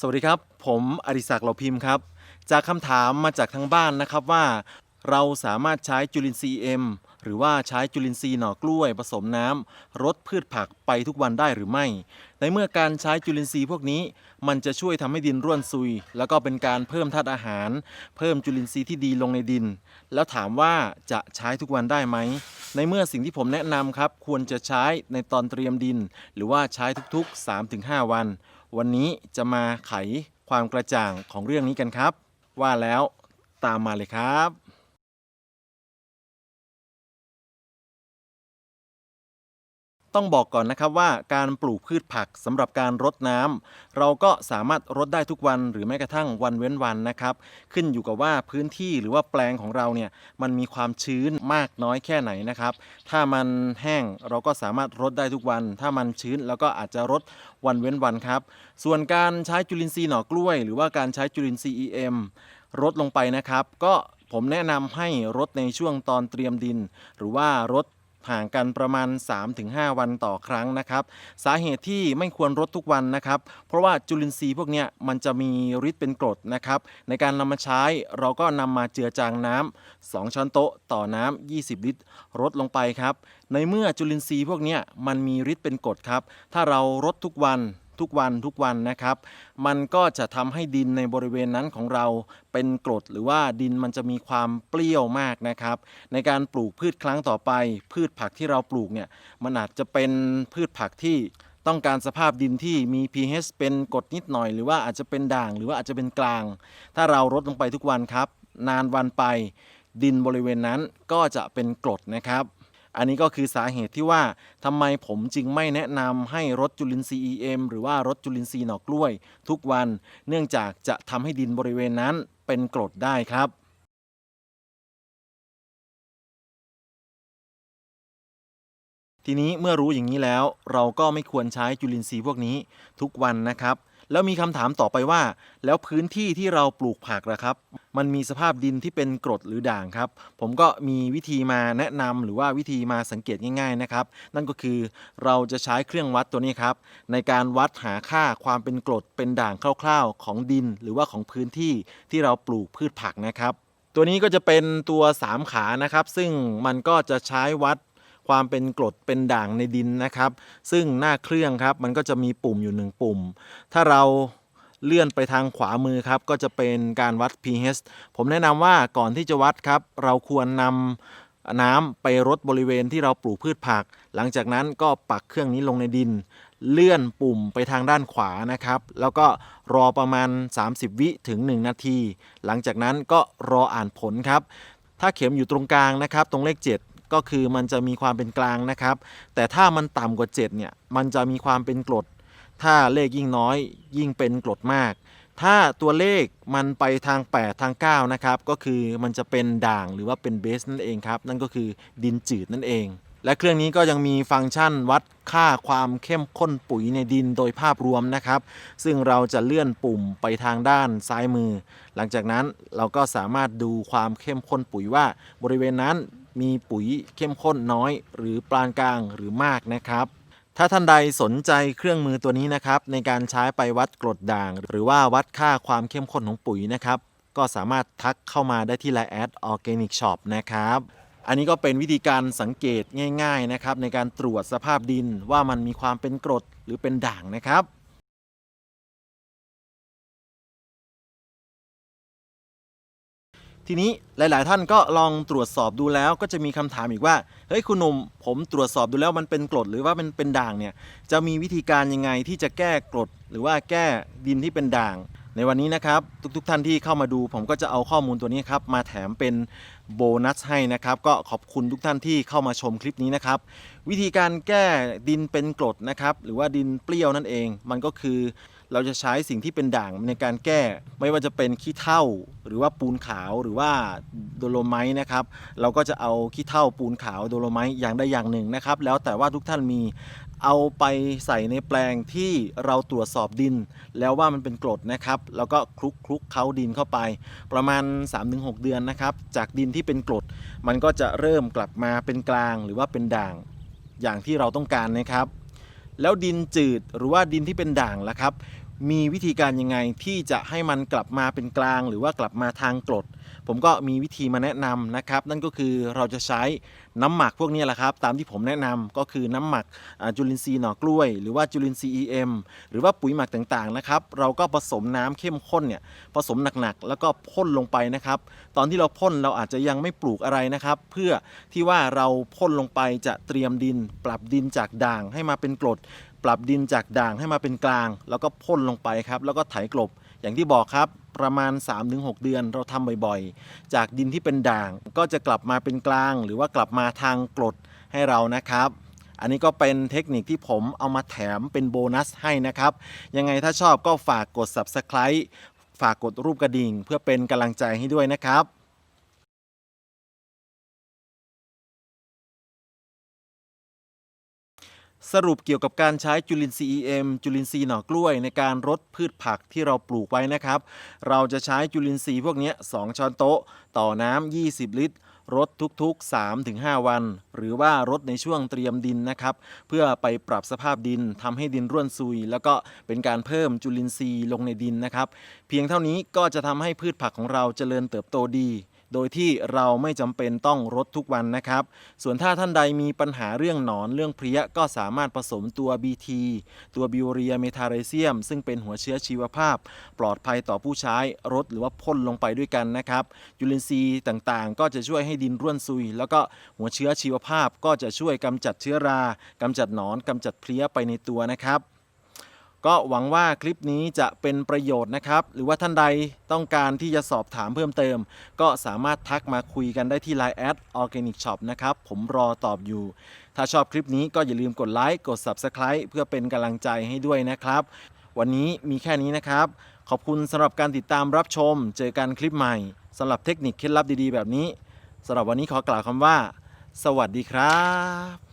สวัสดีครับ ผมอดิศักดิ์เหล่าพิมพ์ครับ จากคำถามมาจากทางบ้านนะครับว่า เราสามารถใช้จุลินทรีย์เอ็ม หรือว่าใช้จุลินทรีย์หน่อกล้วยผสมน้ำรดพืชผักไปทุกวันได้หรือไม่ ในเมื่อการใช้จุลินทรีย์พวกนี้ มันจะช่วยทำให้ดินร่วนซุย แล้วก็เป็นการเพิ่มธาตุอาหาร เพิ่มจุลินทรีย์ที่ดีลงในดิน แล้วถามว่าจะใช้ทุกวันได้ไหมในเมื่อสิ่งที่ผมแนะนำครับ ควรจะใช้ในตอนเตรียมดิน หรือว่าใช้ทุกๆ 3-5 วัน วันนี้จะมาไขความกระจ่างของเรื่องนี้กันครับ ว่าแล้วตามมาเลยครับ ต้องบอกก่อนนะครับว่าการปลูกพืชผักสำหรับการรดน้ำเราก็สามารถรดได้ทุกวันหรือแม้กระทั่งวันเว้นวันนะครับ ขึ้นอยู่กับว่าพื้นที่หรือว่าแปลงของเราเนี่ยมันมีความชื้นมากน้อยแค่ไหนนะครับ ถ้ามันแห้งเราก็สามารถรดได้ทุกวัน ถ้ามันชื้นเราก็อาจจะรดวันเว้นวันครับ ส่วนการใช้จุลินทรีย์หน่อกล้วย หรือว่าการใช้จุลินทรีย์ EM รดลงไปนะครับ ก็ผมแนะนำให้รดในช่วงตอนเตรียมดิน หรือว่ารด ห่างกันประมาณ 3-5 วันต่อครั้งนะครับ สาเหตุที่ไม่ควรรดทุกวันนะครับ เพราะว่าจุลินทรีย์พวกนี้มันจะมีฤทธิ์เป็นกรดนะครับ ในการนำมาใช้เราก็นำมาเจือจางน้ำ2ช้อนโต๊ะต่อน้ำ20 ลิตรรดลงไปครับ ในเมื่อจุลินทรีย์พวกนี้มันมีฤทธิ์เป็นกรดครับ ถ้าเรารดทุกวัน ทุกวันทุกวันนะครับ มันก็จะทำให้ดินในบริเวณนั้นของเราเป็นกรดหรือว่าดินมันจะมีความเปรี้ยวมากนะครับ ในการปลูกพืชครั้งต่อไป พืชผักที่เราปลูกเนี่ยมันอาจจะเป็นพืชผักที่ต้องการสภาพดินที่มี pH เป็นกรดนิดหน่อย หรือว่าอาจจะเป็นด่างหรือว่าอาจจะเป็นกลาง ถ้าเรารดลงไปทุกวันครับ นานวันไป ดินบริเวณนั้นก็จะเป็นกรดนะครับ อันนี้ก็คือสาเหตุที่ว่าทำไมผมจึงไม่แนะนำให้รดจุลินทรีย์ EM หรือว่ารดจุลินทรีย์หน่อกล้วย ทุกวัน เนื่องจากจะทำให้ดินบริเวณนั้นเป็นกรดได้ครับทีนี้เมื่อรู้อย่างนี้แล้วเราก็ไม่ควรใช้จุลินทรีย์พวกนี้ทุกวันนะครับ แล้วมีคำถามต่อไปว่า แล้วพื้นที่ที่เราปลูกผักล่ะครับ มันมีสภาพดินที่เป็นกรดหรือด่างครับ ผมก็มีวิธีมาแนะนำหรือว่าวิธีมาสังเกตง่ายๆนะครับ นั่นก็คือเราจะใช้เครื่องวัดตัวนี้ครับ ในการวัดหาค่าความเป็นกรดเป็นด่างคร่าวๆ ของดิน หรือว่าของพื้นที่ที่เราปลูกพืชผักนะครับ ตัวนี้ก็จะเป็นตัว 3 ขานะครับ ซึ่งมันก็จะใช้วัด ความเป็นกรดเป็นด่างในดินนะครับ ซึ่งหน้าเครื่องครับมันก็จะมีปุ่มอยู่หนึ่งปุ่ม ถ้าเราเลื่อนไปทางขวามือครับ ก็จะเป็นการวัด pH ผมแนะนำว่าก่อนที่จะวัดครับ เราควรนำน้ำไปรดบริเวณที่เราปลูกพืชผัก หลังจากนั้นก็ปักเครื่องนี้ลงในดิน เลื่อนปุ่มไปทางด้านขวานะครับ แล้วก็รอประมาณ 30 วิถึง 1 นาที หลังจากนั้นก็รออ่านผลครับ ถ้าเข็มอยู่ตรงกลางนะครับ ตรงเลข 7 ก็คือมันจะมีความเป็นกลางนะครับ แต่ถ้ามันต่ำกว่า 7 เนี่ย มันจะมีความเป็นกรด ถ้าเลขยิ่งน้อย ยิ่งเป็นกรดมาก ถ้าตัวเลขมันไปทาง 8 ทาง 9 นะครับ ก็คือมันจะเป็นด่างหรือว่าเป็นเบสนั่นเองครับ นั่นก็คือดินจืดนั่นเอง และเครื่องนี้ก็ยังมีฟังก์ชันวัดค่าความเข้มข้นปุ๋ยในดินโดยภาพรวมนะครับ ซึ่งเราจะเลื่อนปุ่มไปทางด้านซ้ายมือ หลังจากนั้นเราก็สามารถดูความเข้มข้นปุ๋ยว่าบริเวณนั้น มีปุ๋ยเข้มข้นน้อย หรือปานกลางหรือมากนะครับ ถ้าท่านใดสนใจเครื่องมือตัวนี้นะครับ ในการใช้ไปวัดกรดด่าง หรือว่าวัดค่าความเข้มข้นของปุ๋ยนะครับ ก็สามารถทักเข้ามาได้ที่ Line แอดออร์แกนิกช็อปนะครับอันนี้ก็เป็นวิธีการสังเกตง่าย ๆนะครับ ในการตรวจสภาพดินว่ามันมีความเป็นกรดหรือเป็นด่างนะครับ ทีนี้หลาย ๆ ท่านก็ลองตรวจสอบดูแล้วก็จะมีคำถามอีกว่าเฮ้ยคุณหนุ่มผมตรวจสอบดูแล้วมันเป็นกรดหรือว่ามันเป็นด่างเนี่ยจะมีวิธีการยังไงที่จะแก้กรด หรือว่าแก้ดินที่เป็นด่าง ในวันนี้นะครับ ทุกๆท่านที่เข้ามาดู ผมก็จะเอาข้อมูลตัวนี้ครับมาแถมเป็นโบนัสให้นะครับก็ขอบคุณทุกท่านที่เข้ามาชมคลิปนี้นะครับ วิธีการแก้ดินเป็นกรดนะครับหรือว่าดินเปรี้ยวนั่นเอง มันก็คือ เราจะใช้สิ่งที่เป็นด่างในการแก้ ไม่ว่าจะเป็นขี้เถ้าหรือว่าปูนขาวหรือว่าโดโลไมต์นะครับ เราก็จะเอาขี้เถ้าปูนขาวโดโลไมต์อย่างใดอย่างหนึ่งนะครับ แล้วแต่ว่าทุกท่านมีเอาไปใส่ในแปลงที่เราตรวจสอบดิน แล้วว่ามันเป็นกรดนะครับ แล้วก็คลุกคลุกเคล้าดินเข้าไป ประมาณ 3-6 เดือนนะครับ จากดินที่เป็นกรด มันก็จะเริ่มกลับมาเป็นกลางหรือว่าเป็นด่างอย่างที่เราต้องการนะครับ แล้วดินจืดหรือว่าดินที่เป็นด่างล่ะครับ มีวิธีการยังไงที่จะให้มันกลับมาเป็นกลาง หรือว่ากลับมาทางกรด ผมก็มีวิธีมาแนะนำนะครับ นั่นก็คือเราจะใช้น้ำหมักพวกนี้แหละครับ ตามที่ผมแนะนำก็คือน้ำหมักจุลินทรีย์หน่อกล้วย หรือว่าจุลินทรีย์ EM หรือว่าปุ๋ยหมักต่างๆนะครับ เราก็ผสมน้ำเข้มข้นเนี่ยผสมหนักๆ แล้วก็พ่นลงไปนะครับ ตอนที่เราพ่นเราอาจจะยังไม่ปลูกอะไรนะครับ เพื่อที่ว่าเราพ่นลงไปจะเตรียมดิน ปรับดินจากด่างให้มาเป็นกรดปรับดินจากด่างให้มาเป็นกลาง แล้วก็พ่นลงไปครับ แล้วก็ไถกลบอย่างที่บอกครับ ประมาณ 3-6 เดือนเราทำบ่อยๆ จากดินที่เป็นด่างก็จะกลับมาเป็นกลาง หรือว่ากลับมาทางกรดให้เรานะครับอันนี้ก็เป็นเทคนิคที่ผมเอามาแถมเป็นโบนัสให้นะครับ ยังไงถ้าชอบก็ฝากกด Subscribe ฝากกดรูปกระดิ่ง เพื่อเป็นกำลังใจให้ด้วยนะครับ สรุปเกี่ยวกับการใช้จุลินทรีย์ EM จุลินทรีย์หน่อกล้วยในการรดพืชผักที่เราปลูกไว้นะครับ เราจะใช้จุลินทรีย์พวกนี้ 2 ช้อนโต๊ะ ต่อน้ำ 20 ลิตรรดทุกๆ 3-5 วัน หรือว่ารดในช่วงเตรียมดินนะครับ เพื่อไปปรับสภาพดินทำให้ดินร่วนซุย แล้วก็เป็นการเพิ่มจุลินทรีย์ลงในดินนะครับ เพียงเท่านี้ก็จะทำให้พืชผักของเราเจริญเติบโตดี โดยที่เราไม่จำเป็นต้องรดทุกวันนะครับ ส่วนถ้าท่านใดมีปัญหาเรื่องหนอนเรื่องเพลี้ยก็สามารถผสมตัว BT ตัวบิวเรียเมทาเรเซียม ซึ่งเป็นหัวเชื้อชีวภาพ ปลอดภัยต่อผู้ใช้รดหรือว่าพ่นลงไปด้วยกันนะครับจุลินทรีย์ต่างๆ ก็จะช่วยให้ดินร่วนซุย แล้วก็หัวเชื้อชีวภาพก็จะช่วยกำจัดเชื้อรากำจัดหนอนกำจัดเพลี้ยไปในตัวนะครับ ก็หวังว่าคลิปนี้จะเป็นประโยชน์นะครับ หรือว่าท่านใดต้องการที่จะสอบถามเพิ่มเติม ก็สามารถทักมาคุยกันได้ที่ Line แอด Organic Shop นะครับ ผมรอตอบอยู่ ถ้าชอบคลิปนี้ก็อย่าลืมกดไลค์กด Subscribe เพื่อเป็นกำลังใจให้ด้วยนะครับ วันนี้มีแค่นี้นะครับ ขอบคุณสำหรับการติดตามรับชม เจอกันคลิปใหม่สำหรับเทคนิคเคล็ดลับดีๆ แบบนี้สำหรับวันนี้ขอกล่าวคำว่า สวัสดีครับ